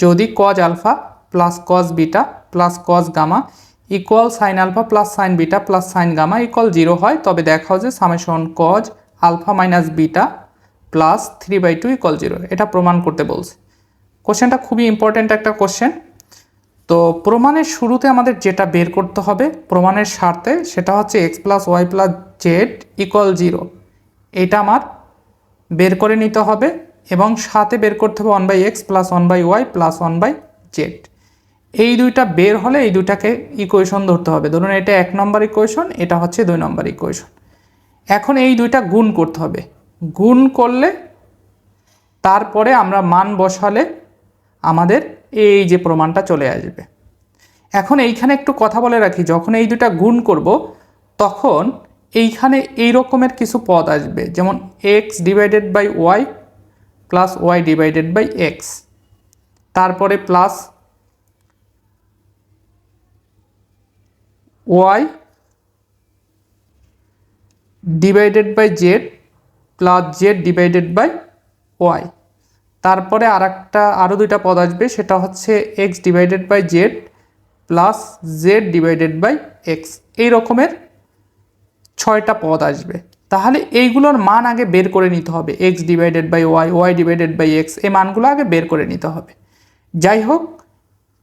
যদি cos alpha plus cos beta plus cos gamma equal sine alpha plus sine beta plus sine gamma equal zero হয়, তবে দেখাও যে summation cos alpha minus beta plus three by two equal zero এটা প্রমাণ করতে বলছে। কোশ্চেনটা খুবই ইম্পর্ট্যান্ট একটা কোশ্চেন তো প্রমাণের শুরুতে আমাদের যেটা বের করতে হবে, প্রমাণের স্বার্থে, সেটা হচ্ছে x plus y plus z equal zero এটা আমার বের করে নিতে হবে। এবং সাথে বের করতে হবে one by x plus one by y plus one by z এই দুইটা বের হলে এই দুইটাকে ইকুয়েশন ধরতে হবে। ধরুন এটা এক নম্বর ইকুয়েশন এটা হচ্ছে দুই নম্বর ইকুয়েশন এখন এই দুইটা গুণ করতে হবে। গুণ করলে তারপরে আমরা মান বসালে আমাদের এই যে প্রমাণটা চলে আসবে। এখন এইখানে একটু কথা বলে রাখি, যখন এই দুটা গুণ করব, তখন এইখানে এই রকমের কিছু পদ আসবে। যেমন x divided by y plus y divided by x তারপরে plus y divided by z plus z divided by y তারপরে আর একটা আরও দুইটা পদ আসবে, সেটা হচ্ছে x divided by z plus z divided by x এই রকমের ছয়টা পদ আসবে। তাহলে এইগুলোর মান আগে বের করে নিতে হবে। X divided by y y divided by x এই মানগুলো আগে বের করে নিতে হবে। যাই হোক,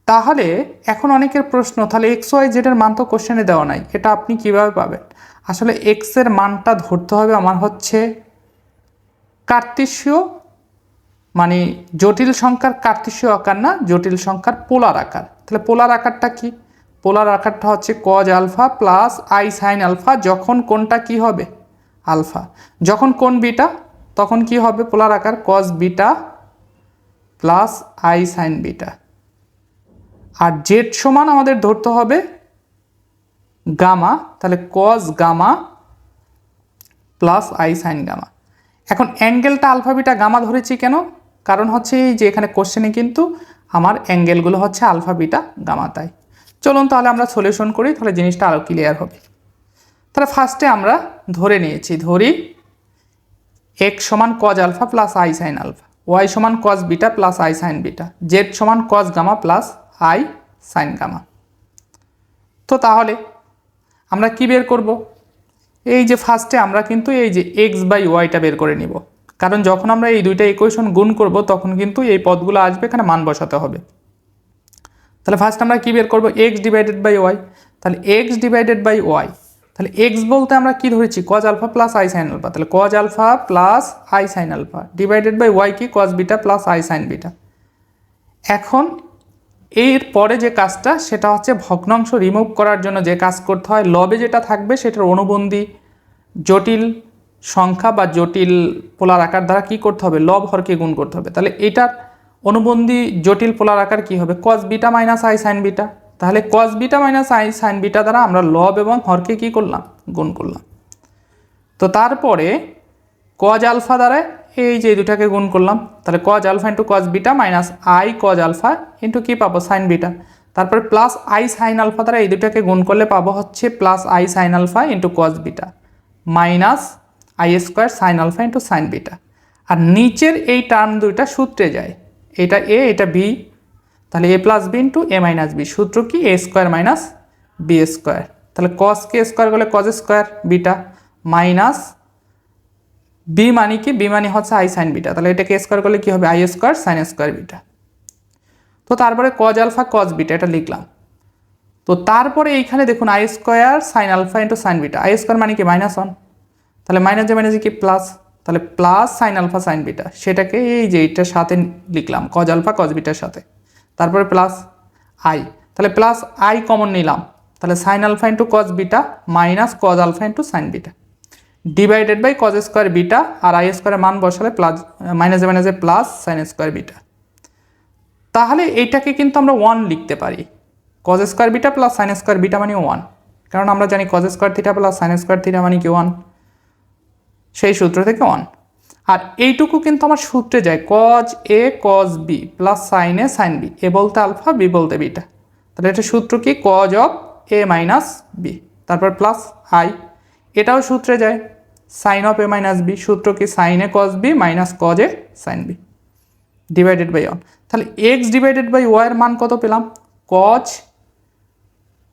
তাহলে এখন অনেকের প্রশ্ন, তাহলে এক্স ওয়াই জেডের মান তো কোশ্চেনে দেওয়া নাই, এটা আপনি কীভাবে পাবেন? আসলে এক্সের মানটা ধরতে হবে আমার হচ্ছে কার্তেশীয় মানে জটিল সংখ্যার কার্তেশীয় আকার না, জটিল সংখ্যার পোলার আকার। তাহলে পোলার আকারটা কি? পোলার আকারটা হচ্ছে cos alpha plus i sine alpha যখন কোনটা কি হবে? আলফা। যখন কোন বিটা, তখন কি হবে? পোলার আকার cos beta plus i sine beta. R Z সমান আমাদের ধরতে হবে গামা, তাহলে cos gamma plus i sine gamma. এখন অ্যাঙ্গেলটা আলফা বিটা গামা ধরেছি কেন? কারণ হচ্ছে এই যে এখানে কোশ্চেনে কিন্তু আমার অ্যাঙ্গেলগুলো হচ্ছে আলফা বিটা গামা তাই। চলুন তাহলে আমরা সলিউশন করি, তাহলে জিনিসটা আরও ক্লিয়ার হবে। তাহলে ফার্স্টে আমরা ধরে নিয়েছি, ধরি এক্স সমান cos alpha plus i sine alpha y সমান cos beta plus i sine beta z সমান cos gamma plus i sine gamma তো তাহলে আমরা কি বের করব? এই যে ফার্স্টে আমরা কিন্তু এই যে এক্স বাই ওয়াইটা বের করে নিব, কারণ যখন আমরা এই দুইটা ইকুয়েশন গুণ করব, তখন কিন্তু এই পদগুলো আসবে, এখানে মান বসাতে হবে। তাহলে ফার্স্ট আমরা কি বের করব? এক্স ডিভাইডেড বাই ওয়াই তাহলে এক্স ডিভাইডেড বাই ওয়াই তাহলে এক্স বলতে আমরা কি ধরেছি? Cos alpha plus i sine alpha তাহলে cos alpha plus i sine alpha divided by y কি? Cos beta plus i sine beta এখন এর পরে যে কাজটা, সেটা হচ্ছে ভগ্নাংশ রিমুভ করার জন্য যে কাজ করতে হয়, লবে যেটা থাকবে সেটার অনুবন্ধী জটিল সংখ্যা বা জটিল পোলার আকার দ্বারা কি করতে হবে? লব হরকে গুণ করতে হবে। তাহলে এটার অনুবন্ধী জটিল পোলার আকার কি হবে? Cos beta minus i sine beta তাহলে cos beta minus i sine beta দ্বারা আমরা লব এবং হরকে কি করলাম? গুণ করলাম। তো তারপরে কজ আলফা দ্বারা এই যে দুটাকে গুণ করলাম, তাহলে cos alpha into cos beta minus i cos alpha into কী পাবো? সাইন বিটা তারপরে প্লাস আই সাইন আলফা দ্বারা এই দুটাকে গুণ করলে পাবো হচ্ছে plus i sine alpha into cos beta minus i square sine alpha into sine beta আর নিচের এই টার্ম দুইটা সূত্রে যায়। এটা এ এটা বি তাহলে a plus b into a minus b সূত্র কি? A square minus b square তাহলে কস কে স্কোয়ার করলে cos square beta. Minus b মানে কি? বি মানে হচ্ছে আই সাইন বিটা। তাহলে এটাকে স্কোয়ার করলে কি হবে? I square sine square beta. তো তারপরে কজ আলফা কজ বিটা, এটা লিখলাম। তো তারপরে এইখানে দেখুন i square sine alpha into sine beta. I square মানে কি? মাইনাস ওয়ান তাহলে মাইনাস যে মাইনাস কি? প্লাস তাহলে plus sine alpha sine beta. সেটাকে এই যে এইটার সাথে লিখলাম কজ আলফা কজ বিটার সাথে। তারপরে প্লাস আই তাহলে প্লাস আই কমন নিলাম। তাহলে sine alpha into cos beta minus cos alpha into sine beta divided by cos square beta R i স্কোয়ারের মান বসালে প্লাস মাইনাসে মাইনাসে প্লাস সাইন স্কোয়ার বিটা তাহলে এইটাকে কিন্তু আমরা ওয়ান লিখতে পারি। Cos square beta plus sine square beta মানে ওয়ান কারণ আমরা জানি cos square theta plus sine square theta মানে কি ওয়ান সেই সূত্র থেকে ওয়ান আর এইটুকু কিন্তু আমার সূত্রে যায়। Cos a cos b plus sine a sine b a বলতে আলফা বি বলতে বিটা। তাহলে এটা সূত্র কি? Cos of a minus b তারপর প্লাস আই এটাও সূত্রে যায়। Sine of a minus b সূত্র কি? Sine a cos b minus cos a sine b divided by one তাহলে এক্স ডিভাইডেড বাই ওয়াইয়ের মান কত পেলাম? Cos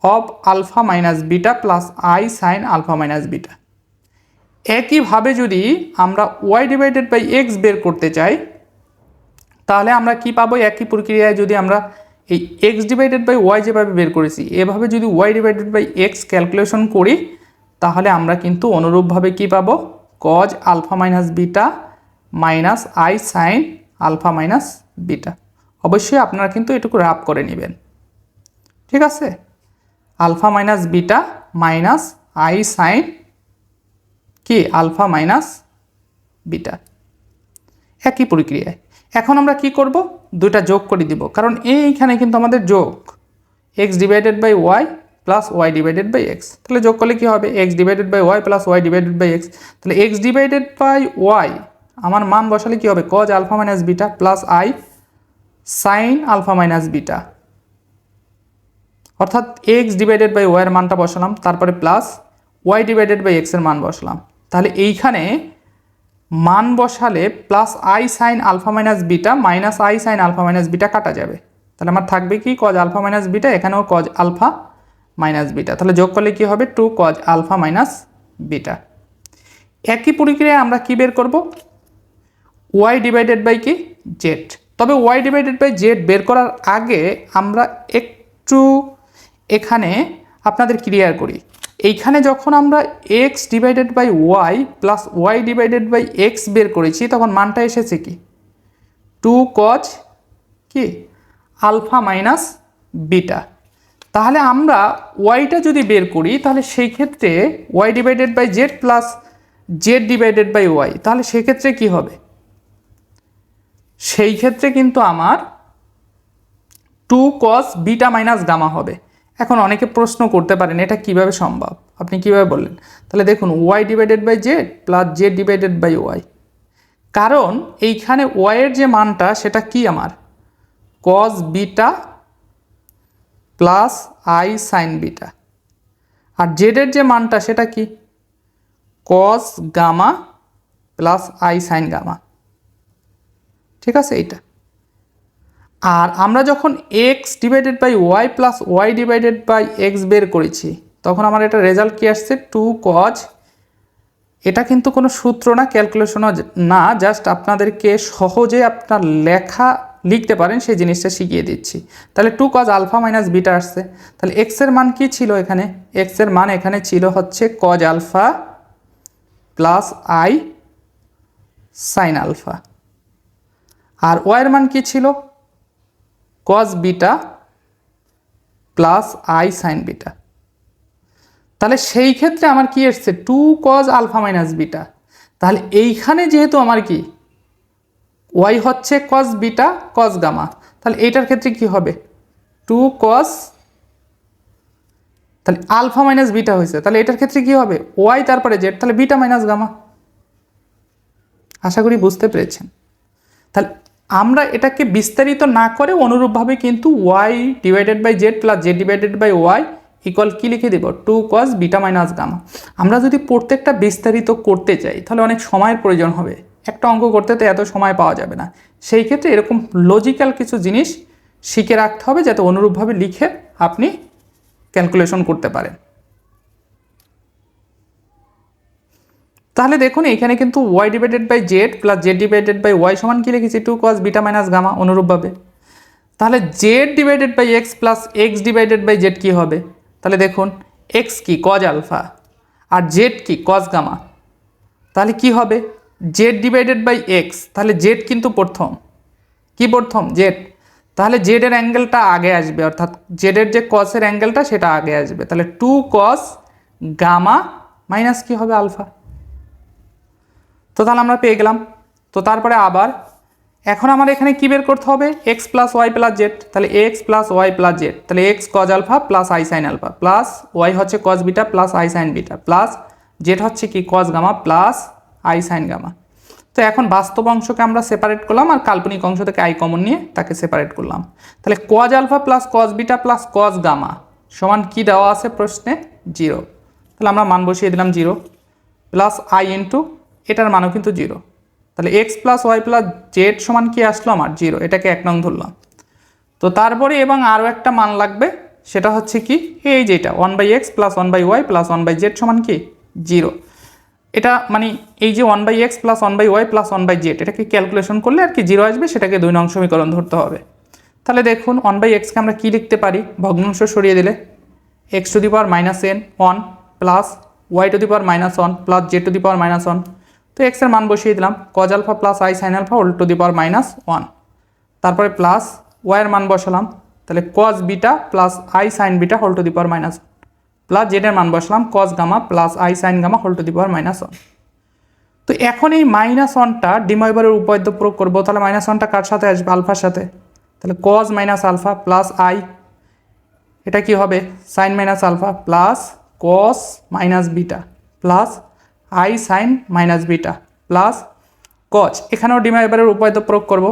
of alpha minus beta plus i sine alpha minus beta একইভাবে যদি আমরা ওয়াই ডিভাইডেড বাই এক্স বের করতে চাই, তাহলে আমরা কি পাবো? একই প্রক্রিয়ায় যদি আমরা এই এক্স ডিভাইডেড বাই ওয়াই যেভাবে বের করেছি, এভাবে যদি y divided by x calculation করি, তাহলে আমরা কিন্তু অনুরূপভাবে কি পাবো? Cos alpha minus beta minus i sine alpha minus beta অবশ্যই আপনারা কিন্তু এটুকু রাপ করে নেবেন। ঠিক আছে? Alpha minus beta minus i sine কি? Alpha minus beta. একই প্রক্রিয়ায়। এখন আমরা কি করব? দুইটা যোগ করে দিব। কারণ এইখানে কিন্তু আমাদের যোগ। X divided by y plus y divided by x তাহলে যোগ করলে কী হবে? X divided by y plus y divided by x তাহলে এক্স ডিভাইডেড বাই ওয়াই আমার মান বসালে কী হবে? Cos alpha minus beta plus i sine alpha minus beta অর্থাৎ এক্স ডিভাইডেড বাই ওয়াইয়ের মানটা বসালাম, তারপরে প্লাস ওয়াই ডিভাইডেড বাই এক্সের মান বসালাম। তাহলে এইখানে মান বসালে plus i sine alpha minus beta minus i sine alpha minus beta কাটা যাবে। তাহলে আমার থাকবে কি? কজ আলফা মাইনাস বিটা এখানেও কজ আলফা মাইনাস বিটা তাহলে যোগ করলে কি হবে? Two cos alpha minus beta একই প্রক্রিয়ায় আমরা কি বের করব? ওয়াই ডিভাইডেড বাই কি? জেড তবে ওয়াই ডিভাইডেড বাই জেড বের করার আগে আমরা একটু এখানে আপনাদের ক্লিয়ার করি। এইখানে যখন আমরা x divided by y plus y divided by x বের করেছি, তখন মানটা এসেছে কি? টু কজ কি? আলফা মাইনাস বিটা তাহলে আমরা ওয়াইটা যদি বের করি, তাহলে সেই ক্ষেত্রে y divided by z plus z divided by y তাহলে সেক্ষেত্রে কি হবে? সেই ক্ষেত্রে কিন্তু আমার two cos beta minus gamma হবে। এখন অনেকে প্রশ্ন করতে পারেন, এটা কীভাবে সম্ভব? আপনি কীভাবে বললেন? তাহলে দেখুন, y divided by z plus z divided by y. কারণ এইখানে ওয়াইয়ের যে মানটা, সেটা কি আমার? Cos beta plus i sine beta. আর জেডের যে মানটা, সেটা কি? Cos gamma plus i sine gamma. ঠিক আছে, এইটা। আর আমরা যখন x divided by y plus y divided by x বের করেছি, তখন আমার এটা রেজাল্ট কী আসছে? টু কজ এটা কিন্তু কোনো সূত্র না ক্যালকুলেশনও না জাস্ট আপনাদেরকে সহজে আপনার লেখা লিখতে পারেন, সেই জিনিসটা শিখিয়ে দিচ্ছি। তাহলে two cos alpha minus beta আসছে। তাহলে এক্সের মান কি ছিল এখানে? এক্সের মান এখানে ছিল হচ্ছে cos alpha plus i sine alpha আর ওয়াইয়ের মান কি ছিল? Cos beta plus i sine beta তাহলে সেই ক্ষেত্রে আমার কি এসছে? Two cos alpha minus beta তাহলে এইখানে যেহেতু আমার কি? ওয়াই হচ্ছে কজ বিটা কজ গামা তাহলে এইটার ক্ষেত্রে কি হবে? টু কজ তাহলে আলফা মাইনাস বিটা হয়েছে। তাহলে এটার ক্ষেত্রে কি হবে? ওয়াই তারপরে জেড তাহলে বিটা মাইনাস গামা আশা করি বুঝতে পেরেছেন। তাহলে আমরা এটাকে বিস্তারিত না করে অনুরূপভাবে কিন্তু y divided by z plus z divided by y equal কী লিখে দেব? Two cos beta minus gamma আমরা যদি প্রত্যেকটা বিস্তারিত করতে চাই, তাহলে অনেক সময়ের প্রয়োজন হবে। একটা অঙ্ক করতে তো এত সময় পাওয়া যাবে না। সেই ক্ষেত্রে এরকম লজিক্যাল কিছু জিনিস শিখে রাখতে হবে, যাতে অনুরূপভাবে লিখে আপনি ক্যালকুলেশন করতে পারেন। তাহলে দেখুন এখানে কিন্তু y divided by z plus z divided by y সমান কি লিখেছি? Two cos beta minus gamma অনুরূপভাবে। তাহলে z divided by x plus x divided by z কী হবে? তাহলে দেখুন এক্স কি? কজ আলফা আর জেড কি? কজ গামা তাহলে কি হবে? জেড ডিভাইডেড বাই এক্স তাহলে জেড কিন্তু প্রথম। কি প্রথম? জেড তাহলে জেডের অ্যাঙ্গেলটা আগে আসবে, অর্থাৎ জেডের যে কসের অ্যাঙ্গেলটা সেটা আগে আসবে। তাহলে টু কস গামা মাইনাস কি হবে? আলফা তো তাহলে আমরা পেয়ে গেলাম। তো তারপরে আবার, এখন আমার এখানে কী বের করতে হবে? X plus y plus z তাহলে x plus y plus z তাহলে x cos alpha plus i sine alpha plus y হচ্ছে cos beta plus i sine beta plus z হচ্ছে কি cos gamma plus i sine gamma তো এখন বাস্তব অংশকে আমরা সেপারেট করলাম আর কাল্পনিক অংশ থেকে আই কমন নিয়ে তাকে সেপারেট করলাম। তাহলে cos alpha plus cos beta plus cos gamma সমান কি দেওয়া আছে প্রশ্নে? জিরো তাহলে আমরা মান বসিয়ে দিলাম জিরো প্লাস আই ইন্টু এটার মানও কিন্তু জিরো। তাহলে x plus y plus z সমান কি আসলো আমার? জিরো। এটাকে এক নং ধরলাম। তো তারপরে এবং আরও একটা মান লাগবে, সেটা হচ্ছে কি? এই যেটা one by x plus one by y plus one by z সমান কি? জিরো। এটা মানে এই যে one by x plus one by y plus one by z এটাকে ক্যালকুলেশন করলে আর কি জিরো আসবে, সেটাকে দুই নং সমীকরণ ধরতে হবে। তাহলে দেখুন ওয়ান বাই এক্সকে আমরা কী লিখতে পারি? ভগ্নাংশ সরিয়ে দিলে। X to the power minus n one plus y to the power minus one plus z to the power minus one তো এক্সের মান বসিয়ে দিলাম। Cos alpha plus i sine alpha to the power minus one তারপরে plus ওয়াইয়ের মান বসালাম। তাহলে cos beta plus i sine beta whole to the power minus plus জেডের মান বসালাম cos gamma plus i sine gamma whole to the power minus one তো এখন এই মাইনাস ওয়ানটা ডিমাইবারের উপপাদ্য প্রয়োগ করব। তাহলে মাইনাস ওয়ানটা কার সাথে আসবে? আলফার সাথে। তাহলে cos minus alpha plus i এটা কি হবে? Sine minus alpha plus cos minus beta plus i sine minus beta plus cos এখানেও ডিমাইবারের উপপাদ্য প্রয়োগ করব।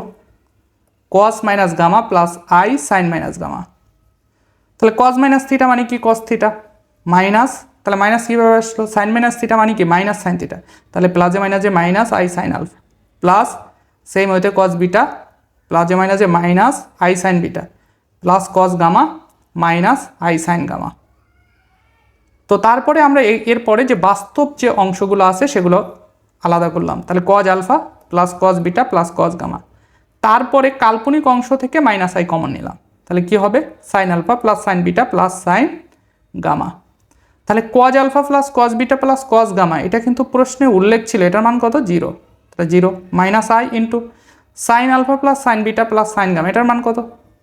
Cos minus gamma plus i sine minus gamma তাহলে কস মাইনাস থিটা মানে কি কস থিটা মাইনাস তাহলে মাইনাস কীভাবে আসলো? সাইন মাইনাস থিটা মানে কি? মাইনাস সাইন থিটা তাহলে প্লাজে মাইনাসে minus i sine alpha plus same হইতে কস বিটা প্লাজে মাইনাসে minus i sine beta plus cos gamma minus i sine gamma তো তারপরে আমরা এরপরে যে বাস্তব যে অংশগুলো আছে সেগুলো আলাদা করলাম। তাহলে cos alpha plus cos beta plus cos gamma তারপরে কাল্পনিক অংশ থেকে মাইনাস আই কমন নিলাম। তাহলে কি হবে? Sine alpha plus sine beta plus sine gamma তাহলে cos alpha plus cos beta plus cos gamma এটা কিন্তু প্রশ্নে উল্লেখ ছিল, এটার মান কত? জিরো তাহলে zero minus i into sine alpha plus sine beta plus sine gamma এটার মান কত?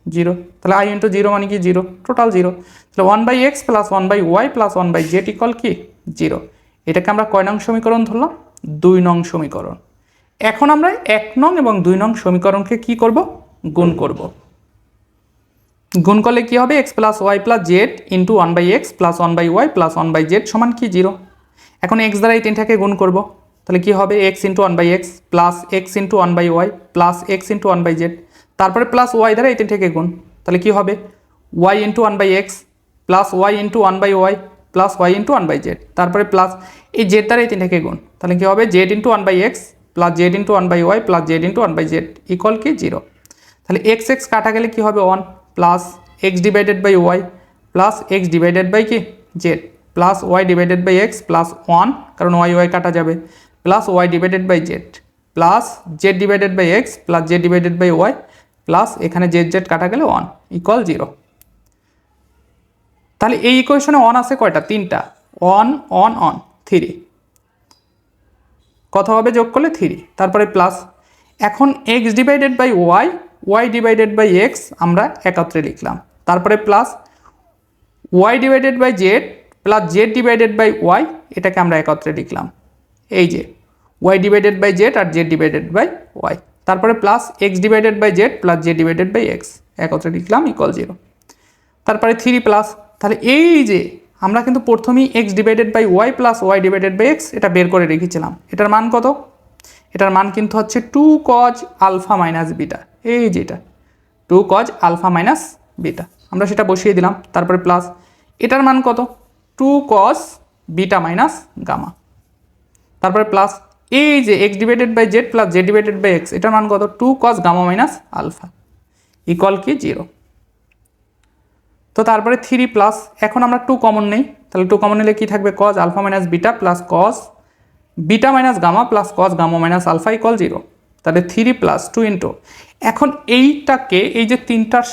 জিরো। তাহলে আই ইন্টু জিরো মানে কি জিরো? টোটাল জিরো তাহলে one by x plus one by y plus one by z equal কি? Zero এটাকে আমরা কয় নং সমীকরণ ধরলাম? দুই নং সমীকরণ। এখন আমরা এক নং এবং দুই নং সমীকরণকে কি করব? গুণ করব। গুণ করলে কি হবে? X plus y plus z into one by x plus one by y plus one by z সমান কি? জিরো এখন এক্স দ্বারা এই তিনটাকে গুণ করব। তাহলে কি হবে? X into one by x plus x into one by y plus x into one by z তারপরে প্লাস ওয়াই দ্বারা এই তিনটাকে গুণ। তাহলে কি হবে? Y into one by x plus y into one by y plus y into one by z তারপরে plus এই জেড দ্বারা এই তিনটাকে গুণ। তাহলে কী হবে? Z into one by x plus z into one by y plus z into one by z equal কি? জিরো তাহলে এক্স এক্স কাটা গেলে কী হবে? One plus x divided by y plus x divided by কি? Z plus y divided by x plus one কারণ y y কাটা যাবে। Plus y divided by z plus z divided by x plus z divided by y plus এখানে z z কাটা গেলে one equal zero তাহলে এই ইকুয়েশনে on আছে কয়টা? তিনটা। অন অন অন থ্রি কত হবে? যোগ করলে থ্রি তারপরে প্লাস এখন x divided by y y divided by x আমরা একত্রে লিখলাম। তারপরে plus y divided by z plus z divided by y এটাকে আমরা একত্রে লিখলাম। এই যে ওয়াই ডিভাইডেড বাই জেড আর জেড ডিভাইডেড বাই ওয়াই তারপরে plus x divided by z plus z divided by x একত্রে লিখলাম ইকুয়াল জিরো তারপরে থ্রি প্লাস তাহলে এই যে আমরা কিন্তু প্রথমেই x divided by y plus y divided by x এটা বের করে রেখেছিলাম। এটার মান কত? এটার মান কিন্তু হচ্ছে two cos alpha minus beta এই যেটা two cos alpha minus beta আমরা সেটা বসিয়ে দিলাম। তারপরে প্লাস এটার মান কত? Two cos beta minus gamma তারপরে প্লাস এই যে x divided by z plus z divided by x এটার মান কত? Two cos gamma minus alpha equal কি জিরো তো তারপরে থ্রি প্লাস এখন আমরা টু কমন নেই। তাহলে টু কমন নিলে কী থাকবে? Cos alpha minus beta plus cos beta minus gamma plus cos gamma minus alpha equal zero তাহলে থ্রি প্লাস টু ইন্টু এখন এইটাকে, এই যে তিনটার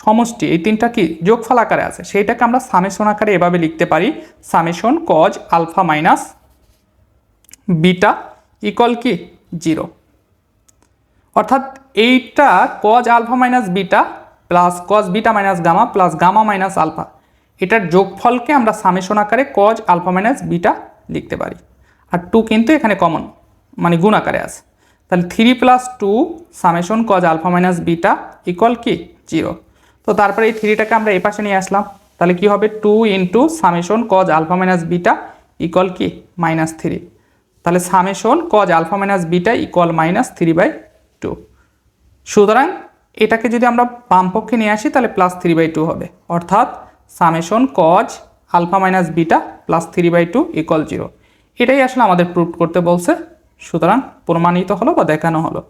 সমষ্টি, এই তিনটা কি যোগফল আকারে আছে? সেইটাকে আমরা সামেশন আকারে এভাবে লিখতে পারি। Summation cos alpha minus beta equal কি? জিরো অর্থাৎ এইটা cos alpha minus beta plus cos beta minus gamma plus gamma minus alpha এটার যোগফলকে আমরা সামেশন আকারে কজ আলফা মাইনাস বিটা লিখতে পারি। আর টু কিন্তু এখানে কমন মানে গুণ আকারে আছে। তাহলে three plus two summation cos alpha minus beta equal কি? জিরো তো তারপরে এই থ্রিটাকে আমরা এই পাশে নিয়ে আসলাম। তাহলে কি হবে? Two into summation cos alpha minus beta equal কি? মাইনাস থ্রি তাহলে summation cos alpha minus beta equal minus three by two সুতরাং এটাকে যদি আমরা বামপক্ষে নিয়ে আসি, তাহলে প্লাস থ্রি বাই টু হবে। অর্থাৎ summation cos alpha minus beta plus three by two equal zero এটাই আসলে আমাদের প্রুভ করতে বলছে। সুতরাং প্রমাণিত হলো বা দেখানো হলো।